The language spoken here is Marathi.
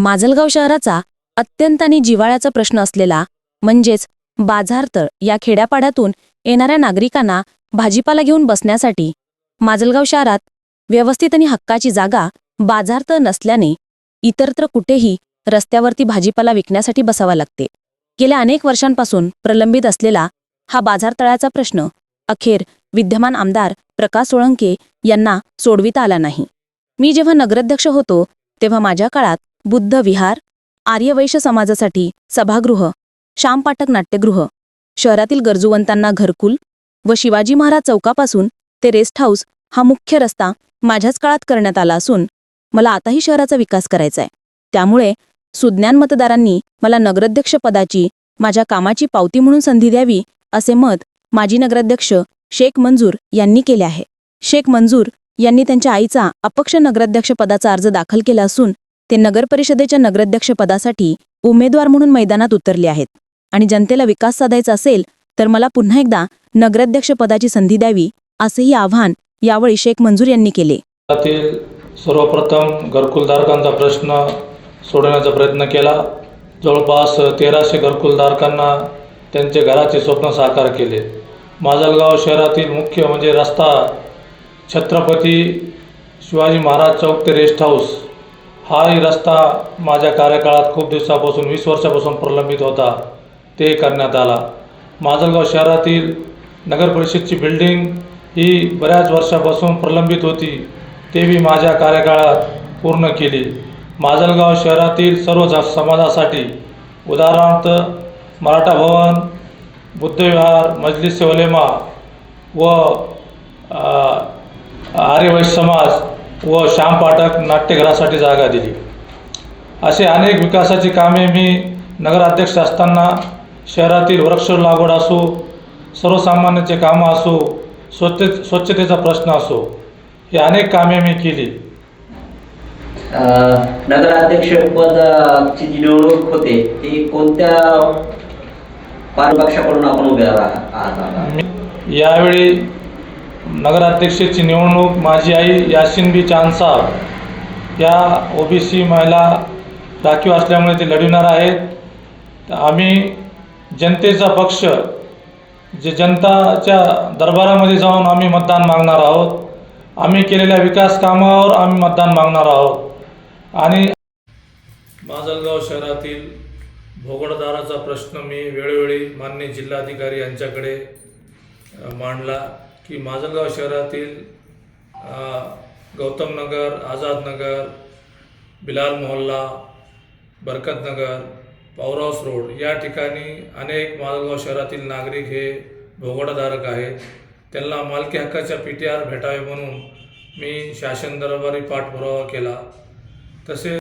माजलगाव शहराचा अत्यंत आणि जिव्हाळ्याचा प्रश्न असलेला म्हणजेच बाजारतळ या खेड्यापाड्यातून येणाऱ्या नागरिकांना भाजीपाला घेऊन बसण्यासाठी माजलगाव शहरात व्यवस्थित आणि हक्काची जागा बाजारतळ नसल्याने इतरत्र कुठेही रस्त्यावरती भाजीपाला विकण्यासाठी बसावा लागते. गेल्या अनेक वर्षांपासून प्रलंबित असलेला हा बाजारतळाचा प्रश्न अखेर विद्यमान आमदार प्रकाश सोळंके यांना सोडविता आला नाही. मी जेव्हा नगराध्यक्ष होतो तेव्हा माझ्या काळात बुद्ध विहार आर्यवैश्य समाजासाठी सभागृह श्यामपाटक नाट्यगृह. शहरातील गरजूवंतांना घरकुल व शिवाजी महाराज चौकापासून ते रेस्ट हाऊस हा मुख्य रस्ता माझ्याच काळात करण्यात आला असून मला आताही शहराचा विकास करायचा आहे त्यामुळे सुज्ञान मतदारांनी मला नगराध्यक्ष पदाची माझ्या कामाची पावती म्हणून संधी द्यावी असे मत माजी नगराध्यक्ष शेख मंजूर यांनी केले आहे. शेख मंजूर यांनी त्यांच्या आईचा अपक्ष नगराध्यक्षपदाचा अर्ज दाखल केला असून ते नगर परिषदेच्या उमेदवार म्हणून मैदानात उतरले आहेत. आणि जनतेला विकास साधायचा असेल तर मला पुन्हा एकदा नगराध्यक्षपदाची संधी द्यावी असेही आव्हान यावेळी शेख मंजूर यांनी केले. सर्वप्रथम घरकुलधारकांचा प्रश्न सोडवण्याचा प्रयत्न केला. जवळपास तेराशे घरकुलधारकांना त्यांचे घराचे स्वप्न साकार केले. माजलगाव शहरातील मुख्य म्हणजे रस्ता छत्रपती शिवाजी महाराज चौक ते रेस्ट हाऊस. हाही रस्ता माझ्या कार्यकाळात खूप दिवसापासून वीस वर्षापासून प्रलंबित होता. ते करण्यात आला. माजलगाव शहरातील नगर परिषदची बिल्डिंग ही बऱ्याच वर्षापासून प्रलंबित होती. ते बी माझ्या कार्यकाळात पूर्ण केली. माजलगाव शहरातील सर्व जा समाजासाठी उदाहरणार्थ मराठा भवन बुद्धविहार मजलिस उलेमा व आर्यवैश्य समाज व श्याम पाठक नाट्यगृहासाठी जागा दिली असे अनेक विकासाची कामे मी नगराध्यक्ष असताना शहरातील वृक्ष लागवड असो सर्वसामान्यांचे कामं असो स्वच्छ स्वच्छतेचा प्रश्न असो ही अनेक कामे मी केली अ, नगराध्यक्ष पदाची जी निवडणूक होते ती कोणत्या पारपक्षाकडून आपण उभे राहा- आहात आता? मी यावेळी नगराध्यक्षाची निवडणूक माझी आई यासिन बी चानसाब या ओबीसी महिला राखीव असल्यामुळे ते लढविणार आहेत. आम्ही जनतेचा पक्ष जे जनताच्या दरबारामध्ये जाऊन आम्ही मतदान मागणार आहोत. आम्ही केलेल्या विकास कामावर आम्ही मतदान मागणार आहोत. आणि माजलगाव शहरातील भोगडदाराचा प्रश्न मी वेळोवेळी मान्य जिल्हाधिकारी यांच्याकडे मांडला. की माजलगाव शहरातील गौतमनगर गौतम नगर आझाद नगर बिलाल मोहल्ला बरकत नगर रोड या ठिकाणी अनेक माजलगाव शहरातील नागरिक हे भोगडधारक आहेत. त्यांना मालकी हक्काच्या पी टी आर भेटावे म्हणून मी शासन दरबारी पाठपुरावा केला. तसेच